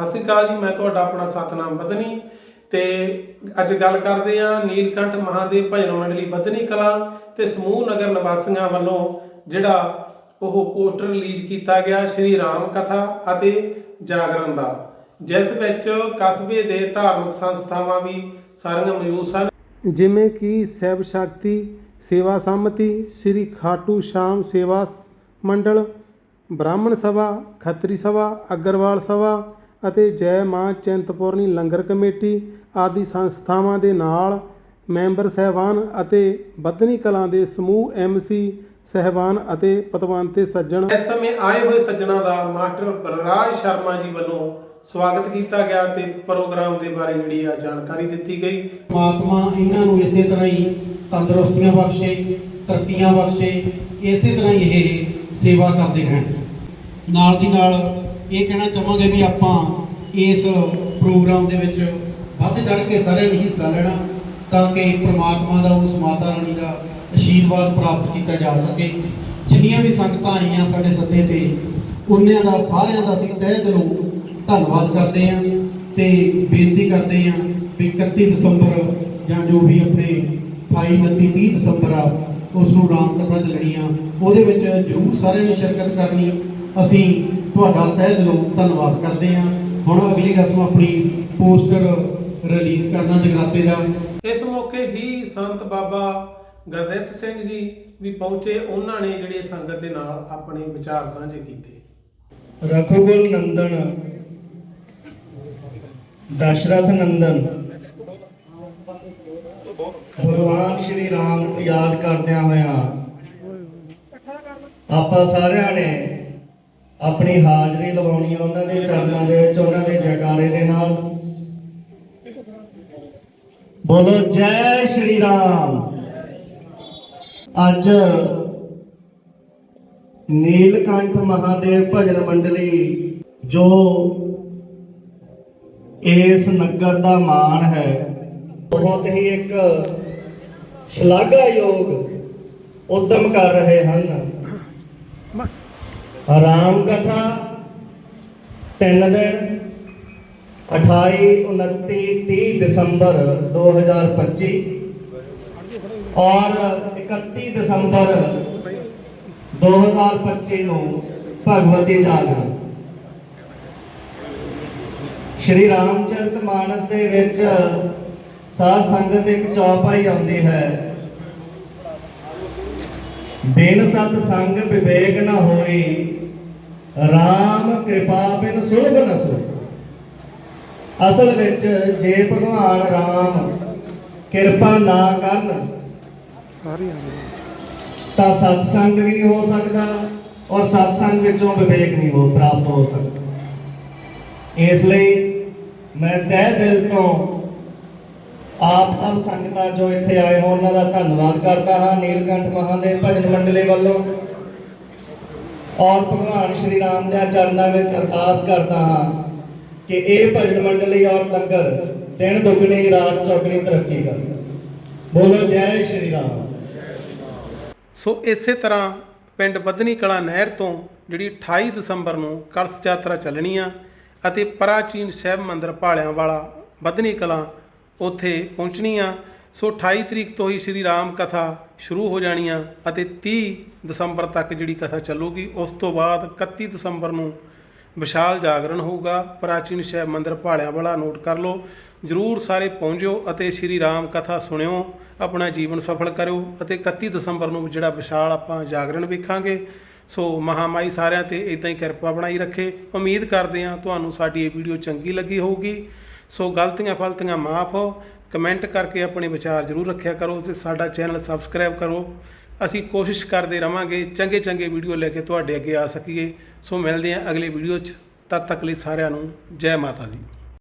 ਸਤਿ ਸ਼੍ਰੀ ਅਕਾਲ ਜੀ, ਮੈਂ ਤੁਹਾਡਾ ਆਪਣਾ ਸਤਨਾਮ ਬਦਨੀ ਤੇ ਅੱਜ ਗੱਲ ਕਰਦੇ ਹਾਂ ਨੀਲਕੰਠ ਮਹਾਦੇਵ ਭਜਨ ਮੰਡਲੀ ਬਦਨੀ ਕਲਾ ਤੇ ਸਮੂਹ ਨਗਰ ਨਿਵਾਸੀਆਂ ਵੱਲੋਂ ਜਿਹੜਾ ਉਹ ਪੋਸਟਰ ਰਿਲੀਜ਼ ਕੀਤਾ ਗਿਆ ਸ਼੍ਰੀ ਰਾਮ ਕਥਾ ਅਤੇ ਜਾਗਰਣ ਦਾ, ਜਿਸ ਵਿੱਚ ਕਸਬੇ ਦੇ ਧਾਰਮਿਕ ਸੰਸਥਾਵਾਂ ਵੀ ਸਾਰੀਆਂ ਮੌਜੂਦ ਸਨ। ਜਿਵੇਂ ਕਿ ਸੈਵ ਸ਼ਕਤੀ, ਸੇਵਾ ਸੰਮਤੀ, ਸ੍ਰੀ ਖਾਟੂ ਸ਼ਾਮ ਸੇਵਾ ਮੰਡਲ, ਬ੍ਰਾਹਮਣ ਸਭਾ, ਖੱਤਰੀ ਸਭਾ, ਅਗਰਵਾਲ ਸਭਾ ਅਤੇ ਜੈ ਮਾਂ ਚਿੰਤਪੁਰਨੀ ਲੰਗਰ ਕਮੇਟੀ ਆਦਿ ਸੰਸਥਾਵਾਂ ਦੇ ਨਾਲ ਮੈਂਬਰ ਸਹਿਬਾਨ ਅਤੇ ਬੱਧਨੀ ਕਲਾਂ ਦੇ ਸਮੂਹ ਐਮਸੀ ਸਹਿਬਾਨ ਅਤੇ ਪਤਵੰਤੇ ਸੱਜਣ ਇਸ ਸਮੇਂ ਆਏ ਹੋਏ ਸੱਜਣਾ ਦਾ ਮਾਸਟਰ ਬਲਰਾਜ ਸ਼ਰਮਾ ਜੀ ਵੱਲੋਂ ਸਵਾਗਤ ਕੀਤਾ ਗਿਆ ਤੇ ਪ੍ਰੋਗਰਾਮ ਦੇ ਬਾਰੇ ਜਿਹੜੀ ਆ ਜਾਣਕਾਰੀ ਦਿੱਤੀ ਗਈ। ਪਰਮਾਤਮਾ ਇਹਨਾਂ ਨੂੰ ਇਸੇ ਤਰ੍ਹਾਂ ਹੀ ਤੰਦਰੁਸਤੀਆਂ ਬਖਸ਼ੇ ਤਰੱਕੀਆਂ ਬਖਸ਼ੇ ਇਸੇ ਤਰ੍ਹਾਂ ਹੀ ਇਹ ਸੇਵਾ ਕਰਦੇ ਰਹਿਣ। ਨਾਲ ਦੀ ਨਾਲ ਇਹ ਕਹਿਣਾ ਚਾਹਾਂਗੇ ਵੀ ਆਪਾਂ ਇਸ ਪ੍ਰੋਗਰਾਮ ਦੇ ਵਿੱਚ ਵੱਧ ਚੜ ਕੇ ਸਾਰਿਆਂ ਨੇ ਹਿੱਸਾ ਲੈਣਾ ਤਾਂ ਕਿ ਪ੍ਰਮਾਤਮਾ ਦਾ, ਉਸ ਮਾਤਾ ਰਾਣੀ ਦਾ ਆਸ਼ੀਰਵਾਦ ਪ੍ਰਾਪਤ ਕੀਤਾ ਜਾ ਸਕੇ। ਜਿੰਨੀਆਂ ਵੀ ਸੰਗਤਾਂ ਆਈਆਂ ਸਾਡੇ ਸੱਦੇ ਤੇ ਉਹਨਾਂ ਦਾ, ਸਾਰਿਆਂ ਦਾ ਅਸੀਂ ਤਹਿ ਦਿਲੋਂ ਧੰਨਵਾਦ ਕਰਦੇ ਹਾਂ ਤੇ ਬੇਨਤੀ ਕਰਦੇ ਹਾਂ ਵੀ 31 ਦਸੰਬਰ ਜਾਂ ਜੋ ਵੀ ਆਪਣੇ 28 29 30 ਦਸੰਬਰ ਆ, ਉਸ ਨੂੰ ਰਾਮ ਕਥਾ ਚੱਲਣੀ ਆ ਉਹਦੇ ਵਿੱਚ ਜ਼ਰੂਰ ਸਾਰਿਆਂ ਨੇ ਸ਼ਿਰਕਤ ਕਰਨੀ। ਅਸੀਂ ਤੁਹਾਡਾ ਤਹਿ ਦਿਲੋਂ ਧੰਨਵਾਦ ਕਰਦੇ ਹਾਂ। ਹੁਣ ਅਗਲੀ ਰਸਮ ਆਪਣੀ ਪੋਸਟਰ ਰਿਲੀਜ਼ ਕਰਨਾ ਜਗਰਾਤੇ ਦਾ। ਇਸ ਮੌਕੇ ਹੀ ਸੰਤ ਬਾਬਾ ਗੁਰਦਿੱਤ ਸਿੰਘ ਜੀ ਵੀ ਪਹੁੰਚੇ। ਉਹਨਾਂ ਨੇ ਜਿਹੜੇ ਸੰਗਤ ਦੇ ਨਾਲ ਆਪਣੇ ਵਿਚਾਰ ਸਾਂਝੇ ਕੀਤੇ। ਰਘੁਗੁਲ ਨੰਦਨ ਦਸ਼ਰਥ ਨੰਦਨ। ਭਗਵਾਨ ਸ਼੍ਰੀ ਰਾਮ ਨੂੰ ਯਾਦ ਕਰਦਿਆਂ ਹੋਇਆਂ ਆਪਾਂ ਸਾਰਿਆਂ ਨੇ ਆਪਣੀ ਹਾਜ਼ਰੀ ਲਵਾਉਣੀ ਹੈ ਉਹਨਾਂ ਦੇ ਚਰਨਾਂ ਦੇ ਵਿੱਚ, ਉਹਨਾਂ ਦੇ ਜੈਕਾਰੇ ਦੇ ਨਾਲ। ਬੋਲੋ, ਜੈ ਸ਼੍ਰੀ ਰਾਮ। ਅੱਜ ਨੀਲਕੰਠ ਮਹਾਦੇਵ ਭਜਨ ਮੰਡਲੀ, ਜੋ ਇਸ ਨਗਰ ਦਾ ਮਾਣ ਹੈ, ਬਹੁਤ ਹੀ ਇੱਕ ਸ਼ਲਾਘਾਯੋਗ ਉਦਮ ਕਰ ਰਹੇ ਹਨ। ਬਸ। ਰਾਮ ਕਥਾ, ਤਿੰਨ ਦਿਨ 28 29 30 ਦਸੰਬਰ 2025 ਔਰ 31 ਦਸੰਬਰ 2025 ਨੂੰ ਭਗਵਤੀ ਜਾਗਰਣ। ਸ਼੍ਰੀ ਰਾਮਚਰਿਤ ਮਾਨਸ ਦੇ ਵਿੱਚ ਸਾਧ ਸੰਗਤ ਇੱਕ ਚੌਪਾਈ ਆਉਂਦੀ ਹੈ। ਬਿਨ ਸਤ ਸੰਗ ਵਿਵੇਕ ਨ ਹੋਈ RAM ਕਿਰਪਾ ਬਿਨ ਸੁਭ ਨ ਸੁਖ ਅਸਲ ਵਿੱਚ ਜੇ ਭਗਵਾਨ RAM ਕਿਰਪਾ ਨਾ ਕਰਨ ਸਾਰੇ ਆ ਤਾਂ ਸਤਸੰਗ ਵੀ ਨਹੀਂ ਹੋ ਸਕਦਾ ਔਰ ਸਤਸੰਗ ਵਿੱਚੋਂ ਵਿਵੇਕ ਨਹੀਂ ਹੋ ਪ੍ਰਾਪਤ ਹੋ ਸਕਦਾ। ਇਸ ਲਈ ਮੈਂ ਤਹਿ ਦਿਲ ਤੋਂ ਆਪ ਸਭ ਸੰਗਤਾਂ ਜੋ ਇੱਥੇ ਆਏ ਹੋ, ਉਹਨਾਂ ਦਾ ਧੰਨਵਾਦ ਕਰਦਾ ਹਾਂ ਨੀਲਕੰਠ ਮਹਾਦੇਵ ਭਜਨ ਮੰਡਲੀ ਵੱਲੋਂ। ਔਰ ਭਗਵਾਨ ਸ਼੍ਰੀ ਰਾਮ ਦੇ ਚਰਨਾਂ ਵਿੱਚ ਅਰਦਾਸ ਕਰਦਾ ਹਾਂ ਕਿ ਇਹ ਭਜਨ ਮੰਡਲੀ ਔਰ ਲੰਗਰ ਦਿਨ ਦੁਗਣੀ, ਰਾਤ ਚੌਗਣੀ ਤਰੱਕੀ ਕਰੇ ਬੋਲੋ ਜੈ ਸ਼੍ਰੀ ਰਾਮ। ਸੋ ਇਸੇ ਤਰ੍ਹਾਂ ਪਿੰਡ ਬੱਧਨੀ ਕਲਾ ਨਹਿਰ ਤੋਂ ਜਿਹੜੀ 28 ਦਸੰਬਰ ਨੂੰ ਕਲਸ਼ ਯਾਤਰਾ ਚੱਲਣੀ ਆ ਅਤੇ ਪ੍ਰਾਚੀਨ ਸ਼ਿਵ ਮੰਦਿਰ ਭਾਲਿਆਂ ਵਾਲਾ ਬਦਨੀ ਕਲਾ ਉੱਥੇ ਪਹੁੰਚਣੀ ਆ ਸੋ 28 ਤਰੀਕ ਤੋਂ ਹੀ ਸ੍ਰੀ ਰਾਮ ਕਥਾ ਸ਼ੁਰੂ ਹੋ ਜਾਣੀ ਆ ਅਤੇ 30 ਦਸੰਬਰ ਤੱਕ ਜਿਹੜੀ ਕਥਾ ਚੱਲੂਗੀ, ਉਸ ਤੋਂ ਬਾਅਦ 31 ਦਸੰਬਰ ਨੂੰ ਵਿਸ਼ਾਲ ਜਾਗਰਣ ਹੋਊਗਾ। ਪ੍ਰਾਚੀਨ ਸ਼ਿਵ ਮੰਦਿਰ ਭਾਲਿਆਂ ਵਾਲਾ ਨੋਟ ਕਰ ਲਓ। ਜਰੂਰ ਸਾਰੇ ਪਹੁੰਚਿਓ ਅਤੇ ਸ੍ਰੀ ਰਾਮ ਕਥਾ ਸੁਣਿਓ, ਆਪਣਾ ਜੀਵਨ ਸਫਲ ਕਰਿਓ ਅਤੇ 31 ਦਸੰਬਰ ਨੂੰ ਜਿਹੜਾ ਵਿਸ਼ਾਲ ਆਪਾਂ ਜਾਗਰਣ ਵੇਖਾਂਗੇ, ਸੋ ਮਹਾਮਾਈ ਸਾਰਿਆਂ ਤੇ ਇਦਾਂ ਹੀ ਕਿਰਪਾ ਬਣਾਈ ਰੱਖੇ। ਉਮੀਦ ਕਰਦੇ ਹਾਂ ਤੁਹਾਨੂੰ ਸਾਡੀ ਇਹ ਵੀਡੀਓ ਚੰਗੀ ਲੱਗੀ ਹੋਊਗੀ। ਸੋ ਗਲਤੀਆਂ ਫਲਤੀਆਂ ਮਾਫ ਹੋ। ਕਮੈਂਟ ਕਰਕੇ ਆਪਣੇ ਵਿਚਾਰ ਜਰੂਰ ਰੱਖਿਆ ਕਰੋ ਤੇ ਸਾਡਾ ਚੈਨਲ ਸਬਸਕ੍ਰਾਈਬ ਕਰੋ। ਅਸੀਂ ਕੋਸ਼ਿਸ਼ ਕਰਦੇ ਰਵਾਂਗੇ ਚੰਗੇ ਚੰਗੇ ਵੀਡੀਓ ਲੈ ਕੇ ਤੁਹਾਡੇ ਅੱਗੇ ਆ ਸਕੀਏ। ਸੋ ਮਿਲਦੇ ਹਾਂ ਅਗਲੇ ਵੀਡੀਓ 'ਚ। ਤਦ ਤੱਕ ਲਈ ਸਾਰਿਆਂ ਨੂੰ ਜੈ ਮਾਤਾ ਦੀ।